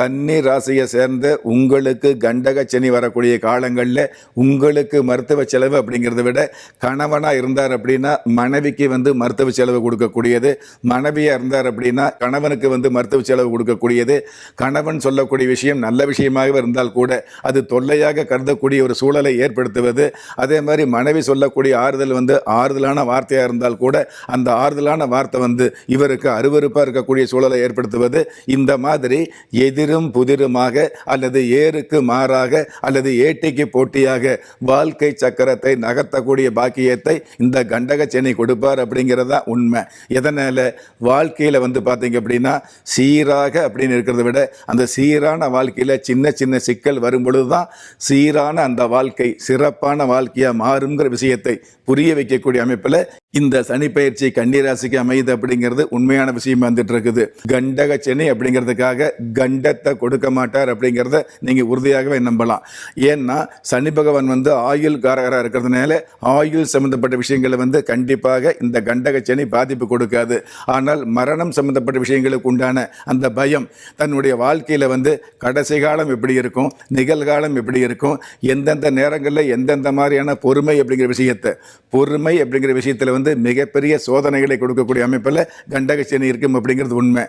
கன்னி ராசியை சேர்ந்த உங்களுக்கு கண்டக சனி வரக்கூடிய காலங்களில் உங்களுக்கு மருத்துவ செலவு அப்படிங்கிறத விட கணவனாக இருந்தார் அப்படின்னா மனைவிக்கு வந்து மருத்துவ செலவு கொடுக்கக்கூடியது. மனைவியாக இருந்தார் அப்படின்னா கணவனுக்கு வந்து மருத்துவ செலவு கொடுக்கக்கூடியது. கணவன் சொல்லக்கூடிய விஷயம் நல்ல விஷயமாகவே இருந்தால் கூட அது தொல்லையாக கருதக்கூடிய ஒரு சூழலை ஏற்படுத்துவது. அதே மாதிரி மனைவி சொல்லக்கூடிய ஆறுதல் வந்து ஆறுதலான வார்த்தையாக இருந்தால் கூட அந்த ஆறுதலான வார்த்தை வந்து இவருக்கு அருவருப்பாக இருக்கக்கூடிய சூழலை ஏற்படுத்துவது. இந்த மாதிரி எதிர் எதிரும் புதிருமாக அல்லது ஏருக்கு மாறாக அல்லது ஏட்டிக்கு போட்டியாக வாழ்க்கை சக்கரத்தை நகர்த்தக்கூடிய பாக்கியத்தை இந்த கண்டக சென்னை கொடுப்பார் அப்படிங்கிறதா உண்மை. எதனால்? வாழ்க்கையில் வந்து பார்த்தீங்க அப்படின்னா சீராக அப்படின்னு இருக்கிறத விட அந்த சீரான வாழ்க்கையில் சின்ன சின்ன சிக்கல் வரும் பொழுது தான் சீரான அந்த வாழ்க்கை சிறப்பான வாழ்க்கையாக மாறுங்கிற விஷயத்தை புரிய வைக்கக்கூடிய அமைப்பில் இந்த சனி பயிற்சி கன்னிராசிக்கு அமையுது அப்படிங்கிறது உண்மையான விஷயம் வந்துட்டு இருக்குது கண்டக சனி அப்படிங்கிறதுக்காக கண்டத்தை கொடுக்க மாட்டார் அப்படிங்கிறத நீங்கள் உறுதியாகவே நம்பலாம். ஏன்னா சனி பகவான் வந்து ஆயுள் காரகராக இருக்கிறதுனால ஆயுள் சம்மந்தப்பட்ட விஷயங்களை வந்து கண்டிப்பாக இந்த கண்டக சனி பாதிப்பு கொடுக்காது. ஆனால் மரணம் சம்மந்தப்பட்ட விஷயங்களுக்கு உண்டான அந்த பயம் தன்னுடைய வாழ்க்கையில் வந்து கடைசி காலம் எப்படி இருக்கும் நிகழ்காலம் எப்படி இருக்கும் எந்தெந்த நேரங்களில் எந்தெந்த மாதிரியான பொறுமை அப்படிங்கிற விஷயத்தை பொறுமை அப்படிங்கிற விஷயத்தில் வந்து மிகப்பெரிய சோதனைகளை கொடுக்கக்கூடிய அமைப்பில் கண்டக சனி இருக்கும் அப்படிங்கிறது உண்மை.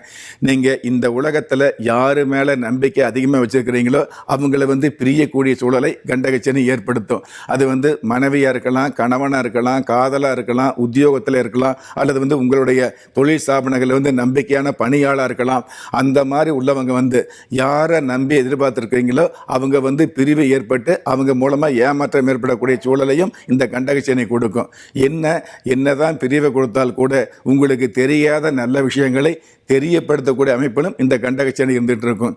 நீங்கள் இந்த உலகத்தில் யார் மேலே நம்பிக்கை அதிகமாக வச்சுருக்கிறீங்களோ அவங்கள வந்து பிரியக்கூடிய சூழலை கண்டக சனி ஏற்படுத்தும். அது வந்து மனைவியாக இருக்கலாம் கணவனாக இருக்கலாம் காதலாக இருக்கலாம் உத்தியோகத்தில் இருக்கலாம் அல்லது வந்து உங்களுடைய தொழில் ஸ்தாபனங்களில் வந்து நம்பிக்கையான பணியாளாக இருக்கலாம். அந்த மாதிரி உள்ளவங்க வந்து யாரை நம்பி எதிர்பார்த்துருக்கீங்களோ அவங்க வந்து பிரிவு ஏற்பட்டு அவங்க மூலமாக ஏமாற்றம் ஏற்படக்கூடிய சூழலையும் இந்த கண்டகச்சனை கொடுக்கும். என்ன என்னதான் பிரிவை கொடுத்தால் கூட உங்களுக்கு தெரியாத நல்ல விஷயங்களை தெரியப்படுத்தக்கூடிய அமைப்பிலும் இந்த கண்டகச்சனை இருந்துகிட்டு இருக்கும்.